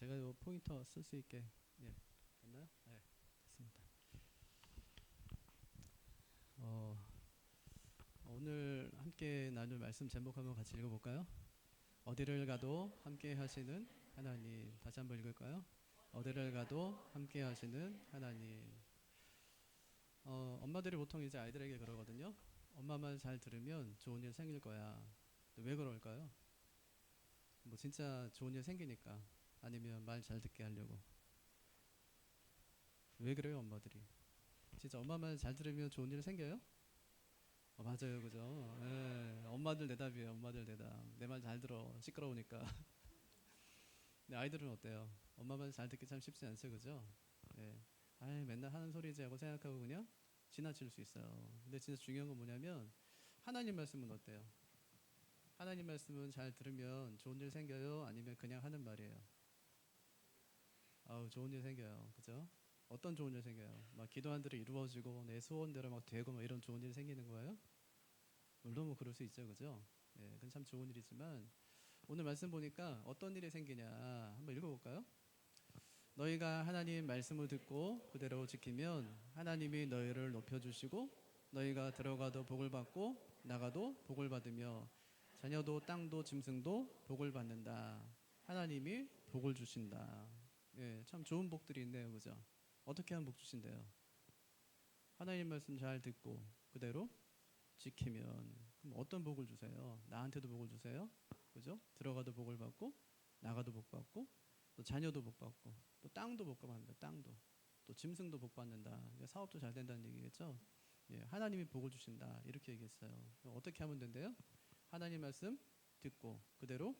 제가 요 포인터 쓸 수 있게 예 됐나요? 네 됐습니다. 어, 오늘 함께 나눌 말씀 제목 한번 같이 읽어볼까요? 어디를 가도 함께 하시는 하나님 다시 한번 읽을까요? 어디를 가도 함께 하시는 하나님 어, 엄마들이 보통 이제 아이들에게 그러거든요. 엄마 말잘 들으면 좋은 일 생길 거야. 왜 그럴까요? 뭐 진짜 좋은 일 생기니까 아니면 말 잘 듣게 하려고. 왜 그래요, 엄마들이? 진짜 엄마 말 잘 들으면 좋은 일 생겨요? 어, 맞아요, 그죠? 예, 엄마들 대답이에요, 엄마들 대답. 내 말 잘 들어, 시끄러우니까. 근데 아이들은 어때요? 엄마 말 잘 듣기 참 쉽지 않죠, 그죠? 예. 아이, 맨날 하는 소리지 하고 생각하고 그냥 지나칠 수 있어요. 근데 진짜 중요한 건 뭐냐면 하나님 말씀은 어때요? 하나님 말씀은 잘 들으면 좋은 일 생겨요? 아니면 그냥 하는 말이에요? 아우 좋은 일 생겨요. 그죠? 어떤 좋은 일 생겨요? 막 기도한 대로 이루어지고 내 소원대로 막 되고 막 이런 좋은 일 생기는 거예요? 물론 뭐 그럴 수 있죠. 그죠? 예, 그건 참 좋은 일이지만 오늘 말씀 보니까 어떤 일이 생기냐 한번 읽어볼까요? 너희가 하나님 말씀을 듣고 그대로 지키면 하나님이 너희를 높여주시고 너희가 들어가도 복을 받고 나가도 복을 받으며 자녀도 땅도 짐승도 복을 받는다. 하나님이 복을 주신다. 예, 참 좋은 복들이 있네요, 그죠? 어떻게 하면 복 주신대요? 하나님 말씀 잘 듣고 그대로 지키면 그럼 어떤 복을 주세요? 나한테도 복을 주세요, 그죠? 들어가도 복을 받고 나가도 복 받고 또 자녀도 복 받고 또 땅도 복 받는다. 땅도 또 짐승도 복 받는다. 사업도 잘 된다는 얘기겠죠? 예, 하나님이 복을 주신다 이렇게 얘기했어요. 어떻게 하면 된대요? 하나님 말씀 듣고 그대로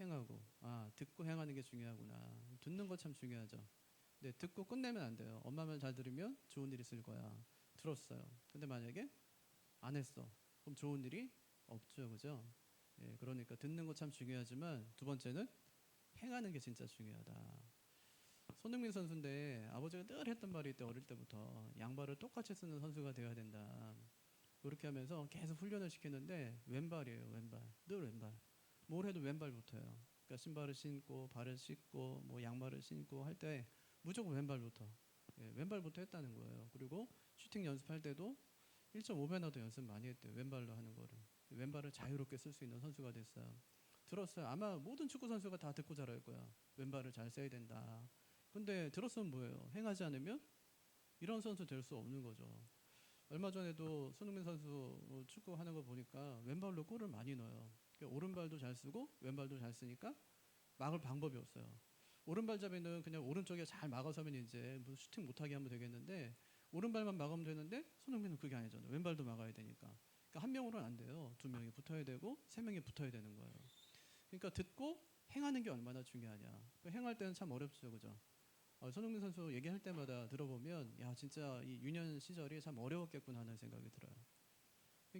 행하고 아 듣고 행하는 게 중요하구나. 듣는 거 참 중요하죠. 근데 듣고 끝내면 안 돼요. 엄마 말 잘 들으면 좋은 일 있을 거야. 들었어요. 근데 만약에 안 했어. 그럼 좋은 일이 없죠, 그죠? 예, 그러니까 듣는 거 참 중요하지만 두 번째는 행하는 게 진짜 중요하다. 손흥민 선수인데 아버지가 늘 했던 말이 있대 어릴 때부터 양발을 똑같이 쓰는 선수가 되어야 된다. 그렇게 하면서 계속 훈련을 시키는데 왼발이에요 왼발 늘 왼발 뭘 해도 왼발부터요. 그러니까 신발을 신고 발을 씻고 뭐 양말을 신고 할 때 무조건 왼발부터 예, 왼발부터 했다는 거예요. 그리고 슈팅 연습할 때도 1.5배나도 연습 많이 했대요 왼발로 하는 거를 왼발을 자유롭게 쓸 수 있는 선수가 됐어요. 들었어요. 아마 모든 축구 선수가 다 듣고 자랄 거야. 왼발을 잘 써야 된다. 근데 들었으면 뭐예요? 행하지 않으면 이런 선수 될 수 없는 거죠. 얼마 전에도 손흥민 선수 뭐 축구 하는 거 보니까 왼발로 골을 많이 넣어요. 그러니까 오른발도 잘 쓰고 왼발도 잘 쓰니까 막을 방법이 없어요. 오른발 잡이는 그냥 오른쪽에 잘 막아서면 이제 무슨 슈팅 못하게 하면 되겠는데 오른발만 막으면 되는데 손흥민은 그게 아니잖아요. 왼발도 막아야 되니까. 그러니까 한 명으로는 안 돼요. 두 명이 붙어야 되고 세 명이 붙어야 되는 거예요. 그러니까 듣고 행하는 게 얼마나 중요하냐. 그 행할 때는 참 어렵죠, 그죠? 어, 손흥민 선수 얘기할 때마다 들어보면 야 진짜 이 유년 시절이 참 어려웠겠구나 하는 생각이 들어요.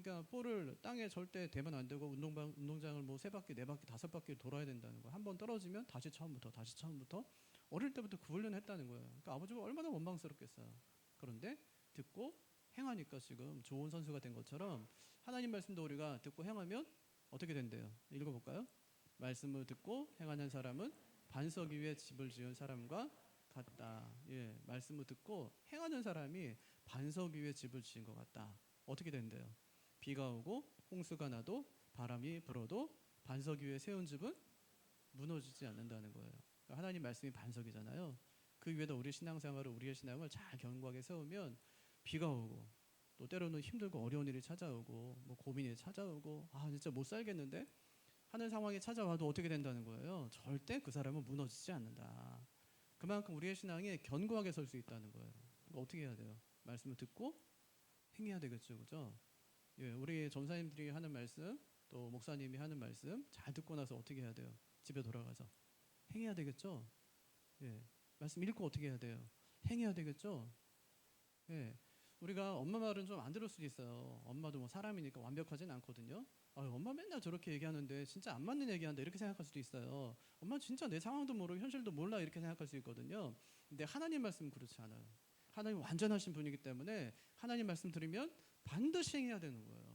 그러니까 볼을 땅에 절대 대면 안 되고 운동방 운동장을 뭐 세 바퀴 네 바퀴 다섯 바퀴 돌아야 된다는 거. 한 번 떨어지면 다시 처음부터 다시 처음부터 어릴 때부터 그 훈련을 했다는 거예요. 그러니까 아버지가 얼마나 원망스럽겠어요. 그런데 듣고 행하니까 지금 좋은 선수가 된 것처럼 하나님 말씀도 우리가 듣고 행하면 어떻게 된대요? 읽어볼까요? 말씀을 듣고 행하는 사람은 반석 위에 집을 지은 사람과 같다. 예, 말씀을 듣고 행하는 사람이 반석 위에 집을 지은 것 같다. 어떻게 된대요? 비가 오고 홍수가 나도 바람이 불어도 반석 위에 세운 집은 무너지지 않는다는 거예요. 그러니까 하나님 말씀이 반석이잖아요. 그 위에다 우리 신앙생활을 우리의 신앙을 잘 견고하게 세우면 비가 오고 또 때로는 힘들고 어려운 일이 찾아오고 뭐 고민이 찾아오고 아 진짜 못 살겠는데 하는 상황이 찾아와도 어떻게 된다는 거예요. 절대 그 사람은 무너지지 않는다. 그만큼 우리의 신앙이 견고하게 설 수 있다는 거예요. 그러니까 어떻게 해야 돼요? 말씀을 듣고 행해야 되겠죠, 그죠? 예, 우리 전사님들이 하는 말씀, 또 목사님이 하는 말씀 잘 듣고 나서 어떻게 해야 돼요? 집에 돌아가서 행해야 되겠죠? 예, 말씀 읽고 어떻게 해야 돼요? 행해야 되겠죠? 예, 우리가 엄마 말은 좀 안 들을 수도 있어요. 엄마도 뭐 사람이니까 완벽하진 않거든요. 아, 엄마 맨날 저렇게 얘기하는데 진짜 안 맞는 얘기한다 이렇게 생각할 수도 있어요. 엄마 진짜 내 상황도 모르고 현실도 몰라 이렇게 생각할 수 있거든요. 근데 하나님 말씀은 그렇지 않아요. 하나님 완전하신 분이기 때문에 하나님 말씀 들으면 반드시 행해야 되는 거예요.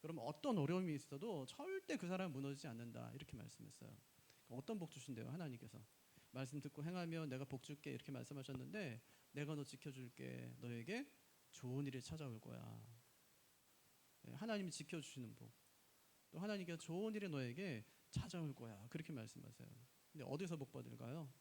그럼 어떤 어려움이 있어도 절대 그 사람 무너지지 않는다 이렇게 말씀했어요. 어떤 복 주신대요 하나님께서 말씀 듣고 행하면 내가 복 줄게 이렇게 말씀하셨는데 내가 너 지켜줄게 너에게 좋은 일이 찾아올 거야. 예, 하나님이 지켜주시는 복. 또 하나님께서 좋은 일이 너에게 찾아올 거야. 그렇게 말씀하세요. 근데 어디서 복 받을까요?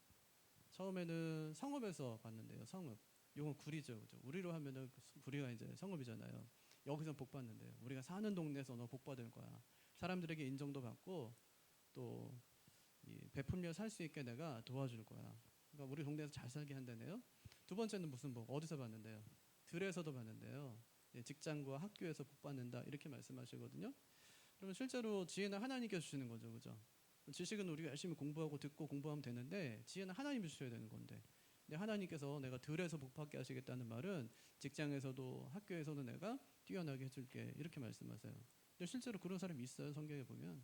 처음에는 성읍에서 받는데요. 성읍. 이건 구리죠. 그죠? 우리로 하면은 구리가 이제 성읍이잖아요. 여기서 복 받는데요. 우리가 사는 동네에서 너 복 받을 거야. 사람들에게 인정도 받고 또이 베풀며 살 수 있게 내가 도와줄 거야. 그러니까 우리 동네에서 잘 살게 한다네요. 두 번째는 무슨 복? 어디서 받는데요? 들에서도 받는데요. 예, 직장과 학교에서 복 받는다 이렇게 말씀하시거든요. 그러면 실제로 지혜는 하나님께서 주시는 거죠, 그죠? 지식은 우리가 열심히 공부하고 듣고 공부하면 되는데 지혜는 하나님이 주셔야 되는 건데. 근데 하나님께서 내가 들에서 복 받게 하시겠다는 말은 직장에서도 학교에서도 내가 뛰어나게 해줄게 이렇게 말씀하세요. 근데 실제로 그런 사람이 있어요 성경에 보면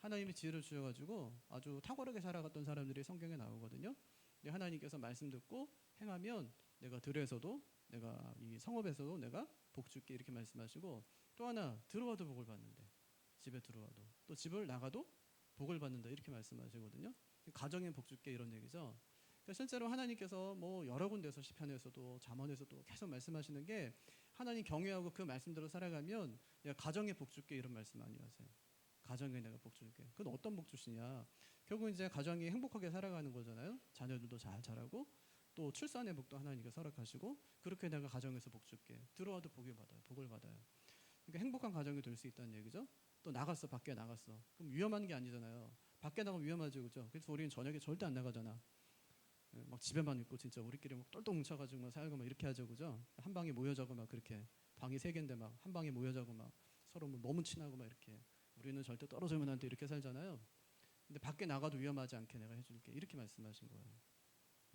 하나님이 지혜를 주셔가지고 아주 탁월하게 살아갔던 사람들이 성경에 나오거든요. 근데 하나님께서 말씀 듣고 행하면 내가 들에서도 내가 이 성읍에서도 내가 복 줄게 이렇게 말씀하시고 또 하나 들어와도 복을 받는데 집에 들어와도 또 집을 나가도 복을 받는다 이렇게 말씀하시거든요. 가정에 복 줄게 이런 얘기죠. 그러니까 실제로 하나님께서 뭐 여러 군데서 시편에서도 잠언에서도 계속 말씀하시는 게 하나님 경외하고 그 말씀대로 살아가면 야 가정에 복 줄게 이런 말씀 많이 하세요. 가정에 내가 복 줄게. 그건 어떤 복 주시냐? 결국 이제 가정이 행복하게 살아가는 거잖아요. 자녀들도 잘 자라고 또 출산의 복도 하나님께서 허락하시고 그렇게 내가 가정에서 복 줄게. 들어와도 복을 받아요. 복을 받아요. 그러니까 행복한 가정이 될 수 있다는 얘기죠. 또 나갔어 밖에 나갔어. 그럼 위험한 게 아니잖아요. 밖에 나가면 위험하죠, 그죠? 그래서 우리는 저녁에 절대 안 나가잖아. 예, 막 집에만 있고 진짜 우리끼리 막 똘똘 뭉쳐가지고 막 살고 막 이렇게 하죠, 그죠? 한 방에 모여자고 막 그렇게 방이 세 개인데 막 한 방에 모여자고 막 서로 뭐 너무 친하고 막 이렇게 우리는 절대 떨어지면 안 돼 이렇게 살잖아요. 근데 밖에 나가도 위험하지 않게 내가 해줄게 이렇게 말씀하신 거예요.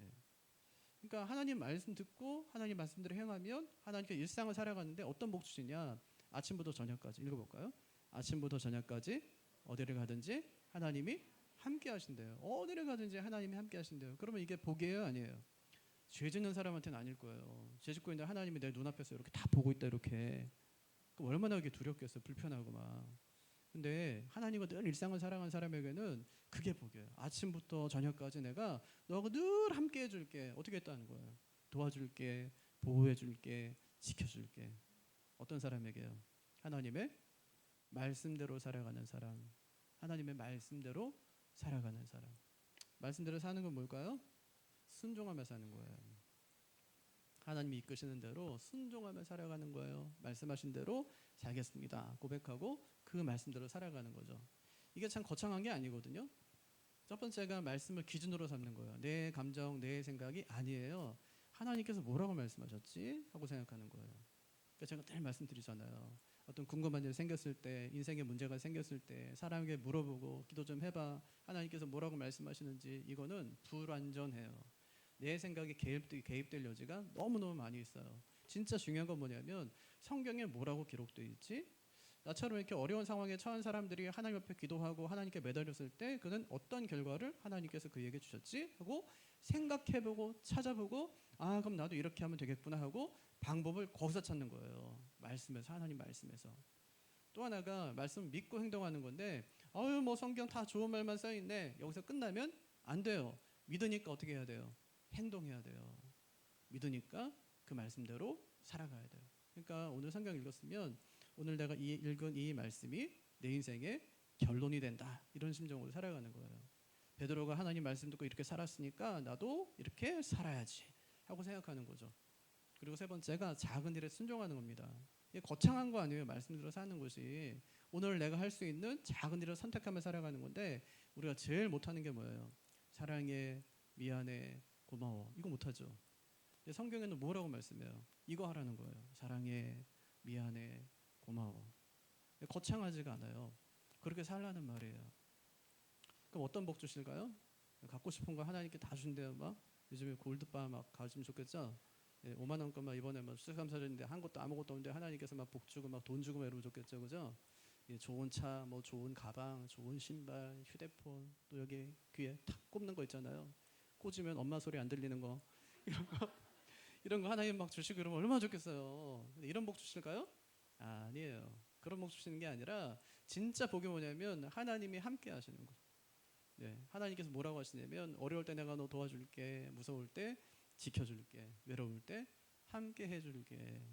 예. 그러니까 하나님 말씀 듣고 하나님 말씀대로 행하면 하나님께 일상을 살아가는데 어떤 복 주시냐? 아침부터 저녁까지 읽어볼까요? 아침부터 저녁까지 어디를 가든지 하나님이 함께 하신대요. 어디를 가든지 하나님이 함께 하신대요. 그러면 이게 복이에요, 아니에요? 죄 짓는 사람한테는 아닐 거예요. 죄 짓고 있는데 하나님이 내 눈앞에서 이렇게 다 보고 있다 이렇게. 얼마나 그게 두렵겠어요. 불편하고 막. 근데 하나님과 늘 일상을 살아가는 사람에게는 그게 복이에요. 아침부터 저녁까지 내가 너하고 늘 함께 해줄게. 어떻게 했다는 거예요? 도와줄게, 보호해줄게, 지켜줄게. 어떤 사람에게요? 하나님의 말씀대로 살아가는 사람. 하나님의 말씀대로 살아가는 사람. 말씀대로 사는 건 뭘까요? 순종하며 사는 거예요. 하나님이 이끄시는 대로 순종하며 살아가는 거예요. 말씀하신 대로 살겠습니다. 고백하고 그 말씀대로 살아가는 거죠. 이게 참 거창한 게 아니거든요. 첫 번째가 말씀을 기준으로 삼는 거예요. 내 감정, 내 생각이 아니에요. 하나님께서 뭐라고 말씀하셨지? 하고 생각하는 거예요. 그러니까 제가 늘 말씀드리잖아요. 어떤 궁금한 일 생겼을 때, 인생에 문제가 생겼을 때 사람에게 물어보고 기도 좀 해봐. 하나님께서 뭐라고 말씀하시는지 이거는 불완전해요. 내 생각이 개입, 개입될 여지가 너무너무 많이 있어요. 진짜 중요한 건 뭐냐면 성경에 뭐라고 기록되어 있지? 나처럼 이렇게 어려운 상황에 처한 사람들이 하나님 앞에 기도하고 하나님께 매달렸을 때 그는 어떤 결과를 하나님께서 그에게 주셨지? 하고 생각해보고 찾아보고 아 그럼 나도 이렇게 하면 되겠구나 하고 방법을 거기서 찾는 거예요. 말씀에서 하나님 말씀에서. 또 하나가 말씀 믿고 행동하는 건데 아유 뭐 성경 다 좋은 말만 써 있네. 여기서 끝나면 안 돼요. 믿으니까 어떻게 해야 돼요? 행동해야 돼요. 믿으니까 그 말씀대로 살아가야 돼요. 그러니까 오늘 성경 읽었으면 오늘 내가 이 읽은 이 말씀이 내 인생의 결론이 된다. 이런 심정으로 살아가는 거예요. 베드로가 하나님 말씀 듣고 이렇게 살았으니까 나도 이렇게 살아야지 하고 생각하는 거죠. 그리고 세 번째가 작은 일에 순종하는 겁니다. 이게 거창한 거 아니에요. 말씀대로 사는 것이 오늘 내가 할 수 있는 작은 일을 선택하며 살아가는 건데 우리가 제일 못하는 게 뭐예요? 사랑해, 미안해, 고마워. 이거 못하죠. 성경에는 뭐라고 말씀해요? 이거 하라는 거예요. 사랑해, 미안해, 고마워. 거창하지가 않아요. 그렇게 살라는 말이에요. 그럼 어떤 복 주실까요? 갖고 싶은 거 하나님께 다 준대요. 막 요즘에 골드바 막 가지면 좋겠죠. 예, 5만 원권만 이번에 막 수감사줬는데 한 것도 아무것도 없는데 하나님께서 막 복 주고 막 돈 주고 막 이러면 좋겠죠, 그죠? 예, 좋은 차, 뭐 좋은 가방, 좋은 신발, 휴대폰 또 여기 귀에 탁 꼽는 거 있잖아요. 꽂으면 엄마 소리 안 들리는 거 이런 거 이런 거 하나님 막 주시고 그러면 얼마나 좋겠어요. 이런 복 주실까요? 아니에요. 그런 복 주시는 게 아니라 진짜 복이 뭐냐면 하나님이 함께 하시는 거. 네, 하나님께서 뭐라고 하시냐면 어려울 때 내가 너 도와줄게, 무서울 때 지켜줄게, 외로울 때 함께 해줄게.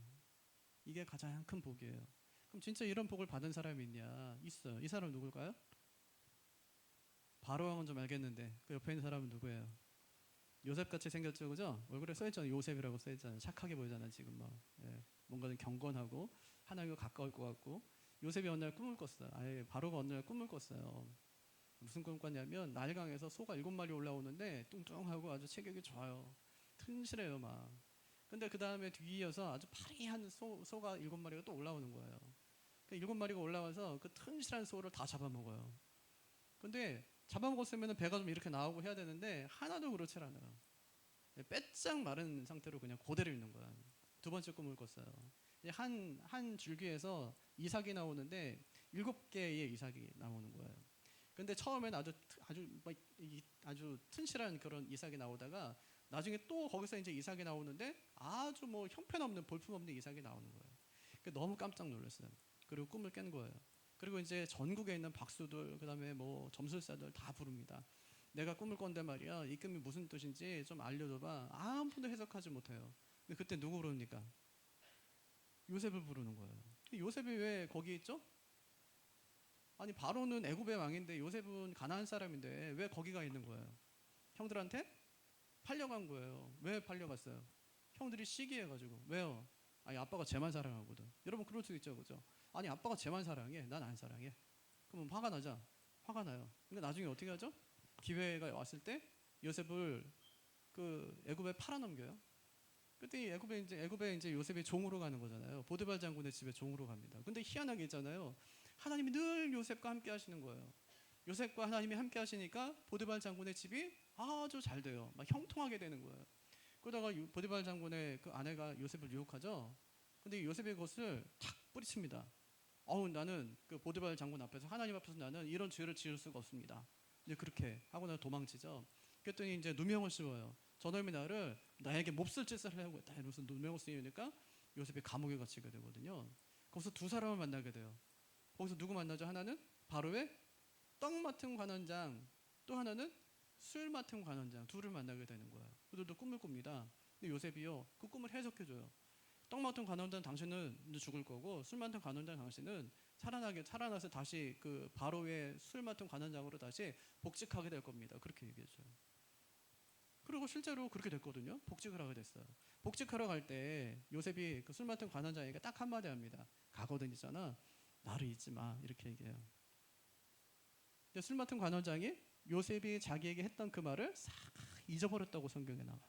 이게 가장 큰 복이에요. 그럼 진짜 이런 복을 받은 사람이 있냐? 있어요. 이 사람 누굴까요? 바로 왕은 좀 알겠는데 그 옆에 있는 사람은 누구예요? 요셉 같이 생겼죠, 그죠? 얼굴에 써있잖아요. 요셉이라고 써있잖아요. 착하게 보이잖아요, 지금 막 예, 뭔가 좀 경건하고 하나님과 가까울 것 같고 요셉이 어느 날 꿈을 꿨어요. 아예 바로가 어느 날 꿈을 꿨어요. 무슨 꿈 꿨냐면 날강에서 소가 일곱 마리 올라오는데 뚱뚱하고 아주 체격이 좋아요. 튼실해요, 막. 근데 그 다음에 뒤이어서 아주 파리한 소, 소가 일곱 마리가 또 올라오는 거예요. 그 일곱 마리가 올라와서 그 튼실한 소를 다 잡아먹어요. 근데 잡아먹었으면 배가 좀 이렇게 나오고 해야 되는데 하나도 그렇지 않아요. 빼짝 마른 상태로 그냥 그대로 있는 거야. 두 번째 꿈을 꿨어요. 한, 한 줄기에서 이삭이 나오는데 일곱 개의 이삭이 나오는 거예요. 근데 처음에는 아주, 트- 아주, 아주 튼실한 그런 이삭이 나오다가 나중에 또 거기서 이제 이삭이 나오는데 아주 뭐 형편없는 볼품없는 이삭이 나오는 거예요. 그 너무 깜짝 놀랐어요. 그리고 꿈을 깬 거예요. 그리고 이제 전국에 있는 박수들 그다음에 뭐 점술사들 다 부릅니다. 내가 꿈을 꿨는데 말이야 이 꿈이 무슨 뜻인지 좀 알려줘봐. 아무도 해석하지 못해요. 근데 그때 누구 부릅니까? 요셉을 부르는 거예요. 요셉이 왜 거기 있죠? 아니 바로는 애굽의 왕인데 요셉은 가나안 사람인데 왜 거기가 있는 거예요? 형들한테 팔려간 거예요. 왜 팔려갔어요? 형들이 시기해가지고 왜요? 아니 아빠가 쟤만 사랑하거든. 여러분 그럴 수 있죠, 그죠? 아니 아빠가 쟤만 사랑해, 난 안 사랑해. 그러면 화가 나자, 화가 나요. 근데 나중에 어떻게 하죠? 기회가 왔을 때 요셉을 그 애굽에 팔아넘겨요. 그때 이 애굽에 이제 애굽에 이제 요셉이 종으로 가는 거잖아요. 보드발 장군의 집에 종으로 갑니다. 근데 희한하게 있잖아요. 하나님이 늘 요셉과 함께 하시는 거예요. 요셉과 하나님이 함께 하시니까 보드발 장군의 집이 아주 잘 돼요. 막 형통하게 되는 거예요. 그러다가 유- 보드발 장군의 그 아내가 요셉을 유혹하죠. 근데 이 요셉의 것을 탁 뿌리칩니다. 어우 나는 그 보드발 장군 앞에서 하나님 앞에서 나는 이런 죄를 지을 수가 없습니다. 이제 그렇게 하고 나서 도망치죠. 그랬더니 이제 누명을 씌워요. 저놈이 나를 나에게 몹쓸 짓을 하려고 했다. 이러면서 누명을 씌우니까 요셉이 감옥에 갇히게 되거든요. 거기서 두 사람을 만나게 돼요. 거기서 누구 만나죠? 하나는 바로의 떡 맡은 관원장, 또 하나는 술 맡은 관원장 둘을 만나게 되는 거예요. 그들도 꿈을 꿉니다. 근데 요셉이요 그 꿈을 해석해 줘요. 떡 맡은 관원장 당신은 죽을 거고 술 맡은 관원장 당신은 살아나게 살아나서 다시 그 바로의 술 맡은 관원장으로 다시 복직하게 될 겁니다. 그렇게 얘기해 줘요. 그리고 실제로 그렇게 됐거든요. 복직을 하게 됐어요. 복직하러 갈 때 요셉이 그 술 맡은 관원장에게 딱 한마디 합니다. 가거든 있잖아. 나를 잊지 마. 이렇게 얘기해요. 술 맡은 관원장이 요셉이 자기에게 했던 그 말을 싹 잊어버렸다고 성경에 나와요.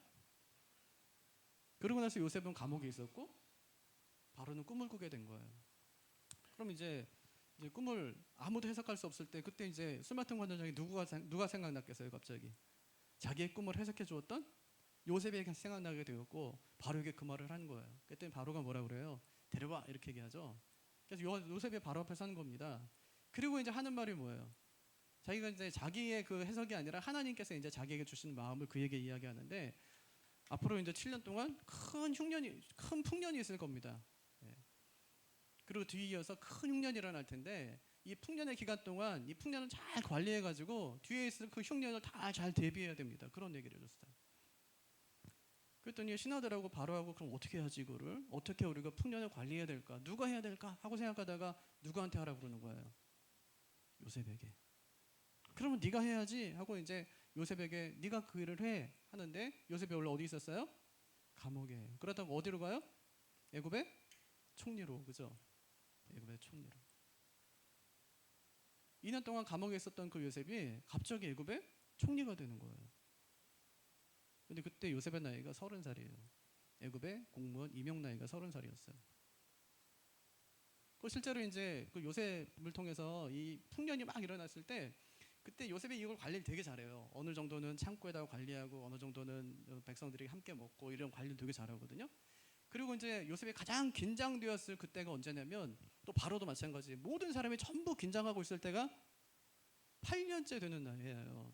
그러고 나서 요셉은 감옥에 있었고 바로는 꿈을 꾸게 된 거예요. 그럼 이제, 이제 꿈을 아무도 해석할 수 없을 때 그때 이제 술 맡은 관원장이 누구가 생- 누가 생각났겠어요, 갑자기? 자기의 꿈을 해석해 주었던 요셉이 생각나게 되었고 바로에게 그 말을 한 거예요. 그때 바로가 뭐라 그래요? 데려와 이렇게 얘기하죠. 그래서 요- 요셉이 바로 앞에 서는 겁니다. 그리고 이제 하는 말이 뭐예요? 자기가 이제 자기의 그 해석이 아니라 하나님께서 이제 자기에게 주시는 마음을 그에게 이야기하는데 앞으로 이제 7년 동안 큰 흉년이 큰 풍년이 있을 겁니다. 예. 그리고 뒤이어서 큰 흉년이 일어날 텐데 이 풍년의 기간 동안 이 풍년을 잘 관리해 가지고 뒤에 있을 그 흉년을 다 잘 대비해야 됩니다. 그런 얘기를 해줬어요. 그랬더니 신하들하고 바로하고 그럼 어떻게 하지 이거를 어떻게 우리가 풍년을 관리해야 될까 누가 해야 될까 하고 생각하다가 누구한테 하라 그러는 거예요 요셉에게 그러면 네가 해야지 하고 이제 요셉에게 네가 그 일을 해 하는데 요셉이 원래 어디 있었어요? 감옥에. 그렇다고 어디로 가요? 애굽의 총리로. 그죠? 애굽의 총리로. 2년 동안 감옥에 있었던 그 요셉이 갑자기 애굽의 총리가 되는 거예요. 근데 그때 요셉의 나이가 서른 살이에요. 애굽의 공무원 임용 나이가 서른 살이었어요. 그 실제로 이제 그 요셉을 통해서 이 풍년이 막 일어났을 때 그때 요셉이 이걸 관리를 되게 잘해요. 어느 정도는 창고에다가 관리하고 어느 정도는 백성들이 함께 먹고 이런 관리를 되게 잘하거든요. 그리고 이제 요셉이 가장 긴장되었을 그때가 언제냐면 또 바로도 마찬가지. 모든 사람이 전부 긴장하고 있을 때가 8년째 되는 나이에요.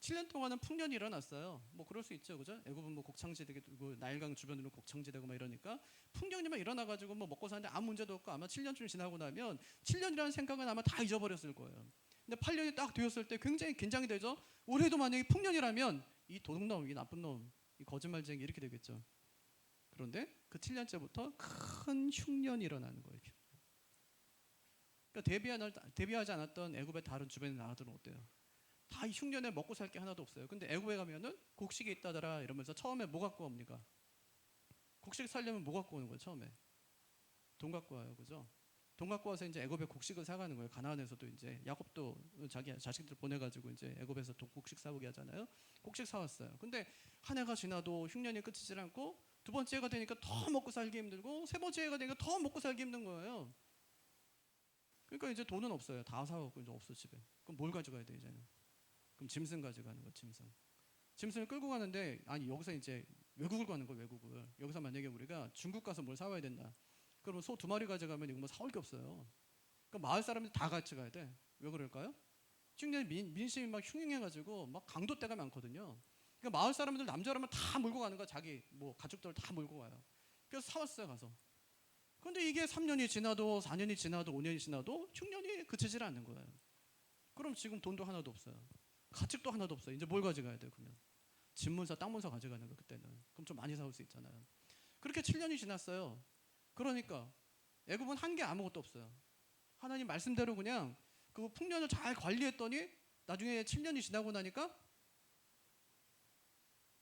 7년 동안은 풍년이 일어났어요. 뭐 그럴 수 있죠, 그죠? 애굽은 뭐 곡창지대고 나일강 주변으로 곡창지대고 막 이러니까 풍년이만 일어나가지고 뭐 먹고 사는데 아무 문제도 없고 아마 7년쯤 지나고 나면 7년이라는 생각은 아마 다 잊어버렸을 거예요. 근데 8년이 딱 되었을 때 굉장히 긴장이 되죠. 올해도 만약에 풍년이라면 이 도둑놈, 이 나쁜 놈, 이 거짓말쟁이 이렇게 되겠죠. 그런데 그 7년째부터 큰 흉년이 일어나는 거예요. 그러니까 대비하지, 대비하지 않았던 애굽의 다른 주변의 나라들은 어때요? 다 이 흉년에 먹고 살 게 하나도 없어요. 근데 애굽에 가면은 곡식이 있다더라 이러면서 처음에 뭐 갖고 옵니까? 곡식 살려면 뭐 갖고 오는 거예요? 처음에 돈 갖고 와요, 그죠? 돈 갖고 와서 이제 애굽에 곡식을 사가는 거예요. 가나안에서도 이제 야곱도 자기 자식들 보내가지고 이제 애굽에서 돈 곡식 사오게 하잖아요. 곡식 사왔어요. 근데 한 해가 지나도 흉년이 끝이질 않고 두 번째 해가 되니까 더 먹고 살기 힘들고 세 번째 해가 되니까 더 먹고 살기 힘든 거예요. 그러니까 이제 돈은 없어요. 다 사갖고 이제 없어 집에. 그럼 뭘 가져가야 돼 이제는? 그럼 짐승 가져가는 거 짐승. 짐승을 끌고 가는데 아니 여기서 이제 외국을 가는 거 외국을. 여기서 만약에 우리가 중국 가서 뭘 사와야 된다. 그러면 소 두 마리 가져가면 이거 뭐 사올 게 없어요. 그러니까 마을 사람들 다 같이 가야 돼. 왜 그럴까요? 지금 민, 민심이 막 흉흉해가지고 막 강도 때가 많거든요. 그러니까 마을 사람들 남자라면 다 몰고 가는 거야. 자기 뭐 가족들 다 몰고 가요. 그래서 사왔어요 가서. 근데 이게 3년이 지나도 4년이 지나도 5년이 지나도 흉년이 그치질 않는 거예요. 그럼 지금 돈도 하나도 없어요. 가축도 하나도 없어요. 이제 뭘 가져가야 돼요, 그러면? 집문서, 땅문서 가져가는 거 그때는. 그럼 좀 많이 사올 수 있잖아요. 그렇게 7년이 지났어요. 그러니까 애굽은 한 게 아무것도 없어요. 하나님 말씀대로 그냥 그 풍년을 잘 관리했더니 나중에 7년이 지나고 나니까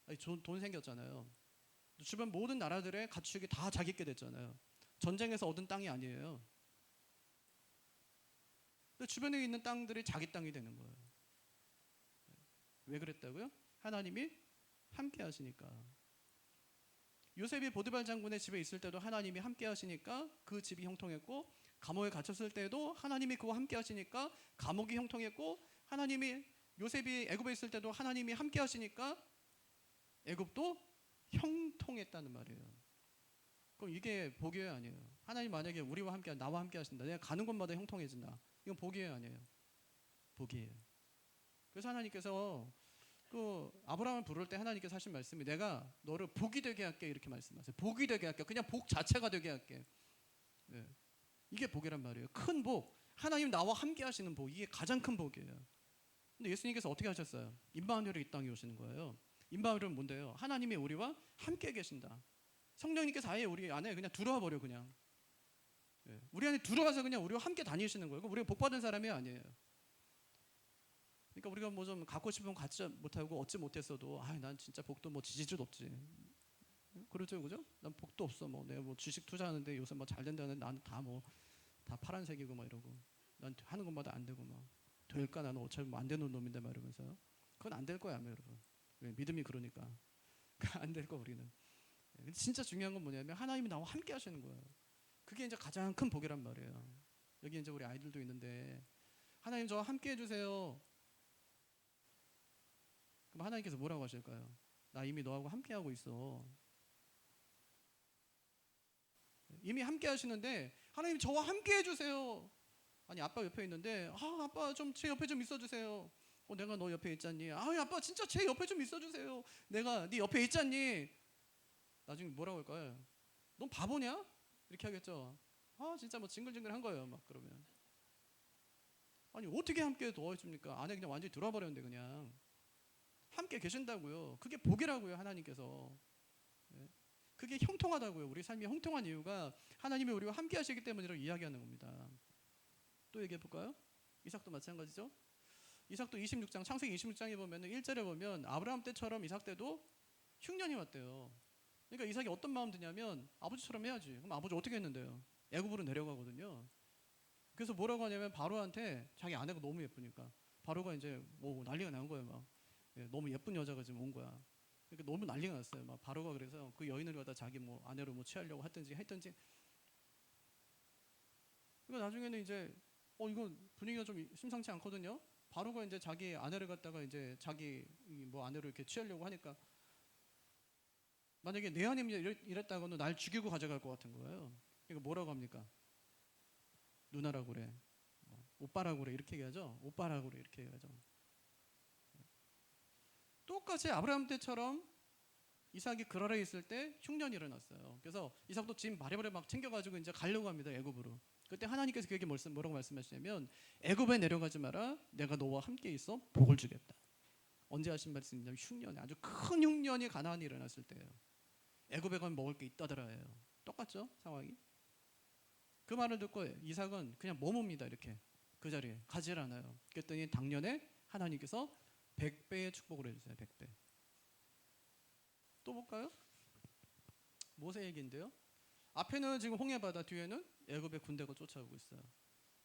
아니, 돈, 돈 생겼잖아요. 주변 모든 나라들의 가축이 다 자기 게 됐잖아요. 전쟁에서 얻은 땅이 아니에요. 주변에 있는 땅들이 자기 땅이 되는 거예요. 왜 그랬다고요? 하나님이 함께 하시니까. 요셉이 보드발 장군의 집에 있을 때도 하나님이 함께 하시니까 그 집이 형통했고 감옥에 갇혔을 때도 하나님이 그와 함께 하시니까 감옥이 형통했고 하나님이 요셉이 애굽에 있을 때도 하나님이 함께 하시니까 애굽도 형통했다는 말이에요. 그럼 이게 복이에요, 아니에요? 하나님 만약에 우리와 함께 나와 함께 하신다. 내가 가는 곳마다 형통해진다. 이건 복이에요, 아니에요? 복이에요. 그래서 하나님께서 그 아브라함을 부를 때 하나님께서 하신 말씀이 내가 너를 복이 되게 할게 이렇게 말씀하세요. 복이 되게 할게. 그냥 복 자체가 되게 할게. 네. 이게 복이란 말이에요. 큰 복. 하나님 나와 함께 하시는 복. 이게 가장 큰 복이에요. 근데 예수님께서 어떻게 하셨어요? 임마누엘이 이 땅에 오시는 거예요. 임마누엘은 뭔데요? 하나님이 우리와 함께 계신다. 성령님께서 아예 우리 안에 그냥 들어와 버려 그냥. 예. 우리 안에 들어와서 그냥 우리와 함께 다니시는 거예요. 우리가 복 받은 사람이 아니에요. 그러니까 우리가 뭐 좀 갖고 싶으면 갖지 못하고 얻지 못했어도 아, 난 진짜 복도 뭐 지지도 없지. 그렇죠, 그죠? 난 복도 없어. 뭐 내가 뭐 주식 투자하는데 요새 뭐 잘 된다는 나는 다 뭐 다 파란색이고 막 이러고 난 하는 것마다 안 되고 막 될까 나는 어차피 뭐 안 되는 놈인데 막 이러면서 그건 안 될 거야, 아마 여러분. 왜 믿음이 그러니까 안 될 거 우리는. 예, 근데 진짜 중요한 건 뭐냐면 하나님이 나와 함께 하시는 거예요. 그게 이제 가장 큰 복이란 말이에요. 여기 이제 우리 아이들도 있는데 하나님 저와 함께 해주세요. 그럼 하나님께서 뭐라고 하실까요? 나 이미 너하고 함께 하고 있어. 이미 함께 하시는데 하나님 저와 함께 해주세요. 아니 아빠 옆에 있는데 아 아빠 좀 제 옆에 좀 있어주세요. 어 내가 너 옆에 있잖니. 아 아빠 진짜 제 옆에 좀 있어주세요. 내가 네 옆에 있잖니. 나중에 뭐라고 할까요? 넌 바보냐? 이렇게 하겠죠. 아 진짜 뭐 징글징글한 거예요. 막 그러면 아니 어떻게 함께 도와줍니까? 안에 그냥 완전히 들어와 버렸는데 그냥 함께 계신다고요. 그게 복이라고요. 하나님께서 예? 그게 형통하다고요. 우리 삶이 형통한 이유가 하나님이 우리와 함께 하시기 때문이라고 이야기하는 겁니다. 또 얘기해 볼까요? 이삭도 마찬가지죠. 이삭도 26장 창세기 26장에 보면 1절에 보면 아브라함 때처럼 이삭 때도 흉년이 왔대요. 그러니까 이삭이 어떤 마음 드냐면 아버지처럼 해야지. 그럼 아버지 어떻게 했는데요? 애굽으로 내려가거든요. 그래서 뭐라고 하냐면 바로한테 자기 아내가 너무 예쁘니까 바로가 이제 뭐 난리가 난 거예요. 막 예, 너무 예쁜 여자가 지금 온 거야. 그러니까 너무 난리가 났어요. 막 바로가 그래서 그 여인을 갖다 자기 뭐 아내로 뭐 취하려고 했든지 했든지. 그러니까 나중에는 이제 어 이거 분위기가 좀 심상치 않거든요. 바로가 이제 자기 아내를 갖다가 이제 자기 뭐 아내로 이렇게 취하려고 하니까 만약에 내 아내면 이랬- 이랬다고는 날 죽이고 가져갈 것 같은 거예요. 그러니까 뭐라고 합니까? 누나라고 그래. 뭐, 오빠라고 그래. 이렇게 얘기하죠. 오빠라고 그래. 이렇게 얘기하죠. 똑같이 아브라함 때처럼 이삭이 그라에 있을 때 흉년이 일어났어요. 그래서 이삭도 짐 바리바리 막 챙겨가지고 이제 가려고 합니다. 애굽으로. 그때 하나님께서 그에게 뭐라고 말씀하시냐면 애굽에 내려가지 마라. 내가 너와 함께 있어 복을 주겠다. 언제 하신 말씀이냐면 흉년에 아주 큰 흉년이 가나안에 일어났을 때예요. 애굽에 가면 먹을 게 있다더라예요. 똑같죠 상황이? 그 말을 듣고 이삭은 그냥 머뭅니다 이렇게 그 자리에 가지 않아요. 그랬더니 당년에 하나님께서 100배의 축복을 해주세요. 100배. 또 볼까요? 모세 얘기인데요. 앞에는 지금 홍해바다, 뒤에는 애굽의 군대가 쫓아오고 있어요.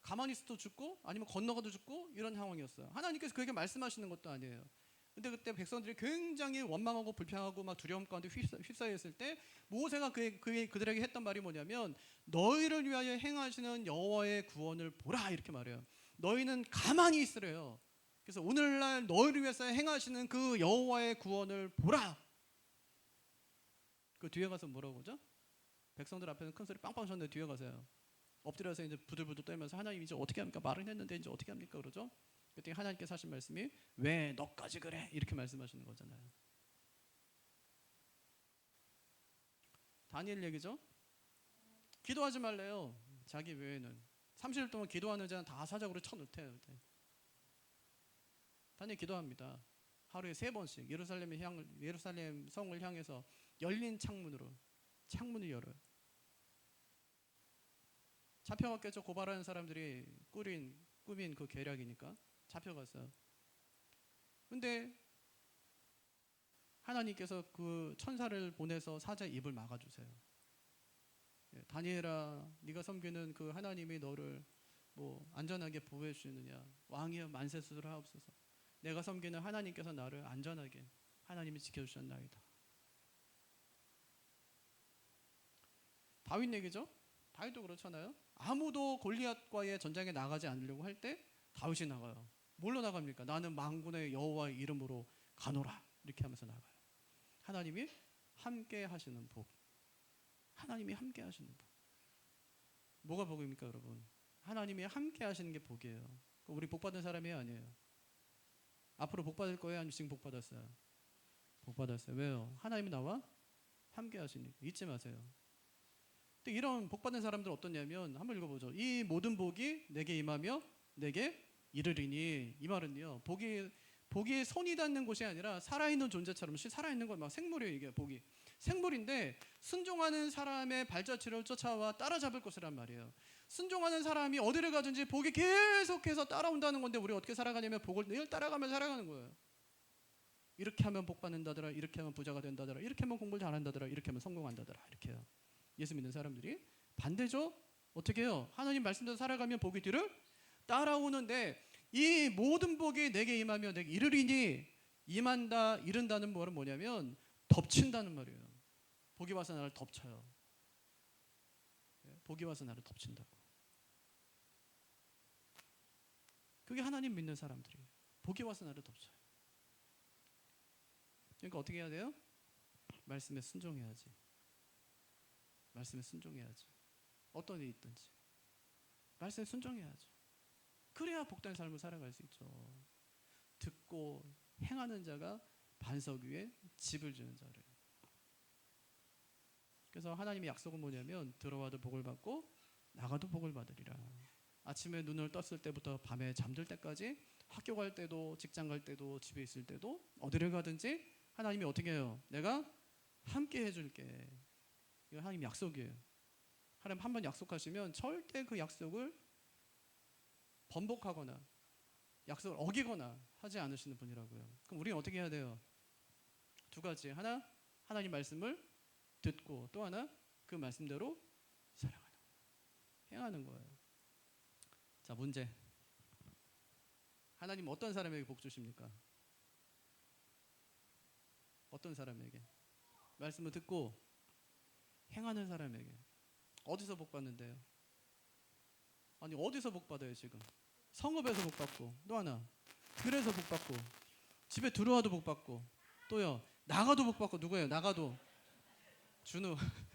가만히 있어도 죽고 아니면 건너가도 죽고 이런 상황이었어요. 하나님께서 그에게 말씀하시는 것도 아니에요. 근데 그때 백성들이 굉장히 원망하고 불평하고 막 두려움 가운데 휩싸- 휩싸여 있을 때 모세가 그, 그, 그들에게 했던 말이 뭐냐면 너희를 위하여 행하시는 여호와의 구원을 보라 이렇게 말해요. 너희는 가만히 있으래요. 그래서 오늘날 너희를 위해서 행하시는 그 여호와의 구원을 보라. 그 뒤에 가서 뭐라고 그러죠? 백성들 앞에서 큰 소리 빵빵 쳤는데 뒤에 가서요. 엎드려서 이제 부들부들 떨면서 하나님 이제 어떻게 합니까? 말은 했는데 이제 어떻게 합니까? 그러죠? 그때 하나님께서 하신 말씀이 왜 너까지 그래? 이렇게 말씀하시는 거잖아요. 다니엘 얘기죠? 기도하지 말래요. 자기 외에는 30일 동안 기도하는 자는 다 사적으로 쳐놓대요. 다니엘 기도합니다. 하루에 세 번씩 예루살렘의 향 예루살렘 성을 향해서 열린 창문으로 창문을 열어요. 잡혀갔겠죠. 고발하는 사람들이 꾸린 꾸민 그 계략이니까 잡혀갔어요. 근데 하나님께서 그 천사를 보내서 사자 입을 막아주세요. 예, 다니엘아, 네가 섬기는 그 하나님이 너를 뭐 안전하게 보호해 주느냐? 왕이여 만세 수를 하옵소서. 내가 섬기는 하나님께서 나를 안전하게 하나님이 지켜주셨나이다. 다윗 얘기죠? 다윗도 그렇잖아요. 아무도 골리앗과의 전장에 나가지 않으려고 할 때 다윗이 나가요. 뭘로 나갑니까? 나는 망군의 여호와의 이름으로 가노라 이렇게 하면서 나가요. 하나님이 함께 하시는 복. 하나님이 함께 하시는 복. 뭐가 복입니까, 여러분? 하나님이 함께 하시는 게 복이에요. 우리 복 받은 사람이 아니에요. 앞으로 복 받을 거예요, 아니면 지금 복 받았어요? 복 받았어요. 왜요? 하나님이 나와 함께 하시니까 잊지 마세요. 또 이런 복 받는 사람들 은 어떠냐면 한번 읽어보죠. 이 모든 복이 내게 임하며 내게 이르리니 이 말은요. 복이 복이 손이 닿는 곳이 아니라 살아있는 존재처럼 시- 살아있는 건막 생물이에요 이게 복이 생물인데 순종하는 사람의 발자취를 쫓아와 따라잡을 것이란 말이에요. 순종하는 사람이 어디를 가든지 복이 계속해서 따라온다는 건데 우리 어떻게 살아가냐면 복을 늘 따라가며 살아가는 거예요. 이렇게 하면 복 받는다더라, 이렇게 하면 부자가 된다더라, 이렇게 하면 공부를 잘한다더라, 이렇게 하면 성공한다더라, 이렇게 요. 예수 믿는 사람들이 반대죠. 어떻게 해요? 하나님 말씀대로 살아가면 복이 뒤를 따라오는데 이 모든 복이 내게 임하며 내게 이르리니 임한다 이른다는 말은 뭐냐면 덮친다는 말이에요. 복이 와서 나를 덮쳐요. 예, 복이 와서 나를 덮친다고. 그게 하나님 믿는 사람들이에요. 복이 와서 나를 덮쳐요. 그러니까 어떻게 해야 돼요? 말씀에 순종해야지. 말씀에 순종해야지. 어떤 일이 있든지. 말씀에 순종해야죠. 그래야 복된 삶을 살아갈 수 있죠. 듣고 행하는 자가 반석 위에 집을 지는 자를. 그래서 하나님의 약속은 뭐냐면 들어와도 복을 받고 나가도 복을 받으리라. 아침에 눈을 떴을 때부터 밤에 잠들 때까지 학교 갈 때도 직장 갈 때도 집에 있을 때도 어디를 가든지 하나님이 어떻게 해요? 내가 함께 해줄게. 이거 하나님 약속이에요. 하나님 한 번 약속하시면 절대 그 약속을 번복하거나 약속을 어기거나 하지 않으시는 분이라고요. 그럼 우리는 어떻게 해야 돼요? 두 가지. 하나, 하나님 말씀을 듣고 또 하나 그 말씀대로 살아가는 거예요. 행하는 거예요. 자, 문제. 하나님 어떤 사람에게 복 주십니까? 어떤 사람에게? 말씀을 듣고 행하는 사람에게. 어디서 복 받는데요? 아니 어디서 복 받아요 지금? 성읍에서 복 받고 또 하나 들에서 복 받고 집에 들어와도 복 받고 또요 나가도 복 받고 누구예요? 나가도 준우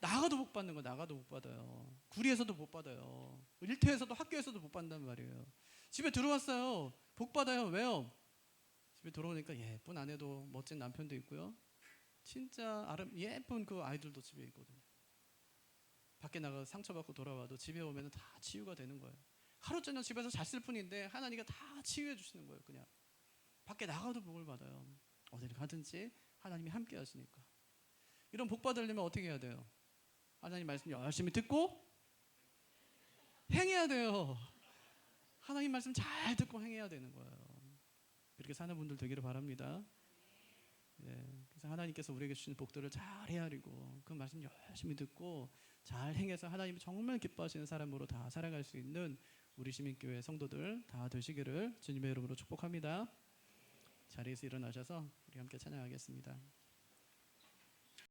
나가도 복 받는 거 나가도 복 받아요. 구리에서도 복 받아요. 일터에서도 학교에서도 복 받는단 말이에요. 집에 들어왔어요. 복 받아요. 왜요? 집에 돌아오니까 예쁜 아내도 멋진 남편도 있고요. 진짜 아름 예쁜 그 아이들도 집에 있거든요. 밖에 나가 서 상처받고 돌아와도 집에 오면은 다 치유가 되는 거예요. 하루 종일 집에서 잤을 뿐인데 하나님이 다 치유해 주시는 거예요. 그냥 밖에 나가도 복을 받아요. 어디를 가든지 하나님이 함께 하시니까. 이런 복 받으려면 어떻게 해야 돼요? 하나님 말씀 열심히 듣고 행해야 돼요. 하나님 말씀 잘 듣고 행해야 되는 거예요. 그렇게 사는 분들 되기를 바랍니다. 예, 그래서 하나님께서 우리에게 주신 복들을 잘 헤아리고 그 말씀 열심히 듣고 잘 행해서 하나님이 정말 기뻐하시는 사람으로 다 살아갈 수 있는 우리 시민교회 성도들 다 되시기를 주님의 이름으로 축복합니다. 자리에서 일어나셔서 우리 함께 찬양하겠습니다.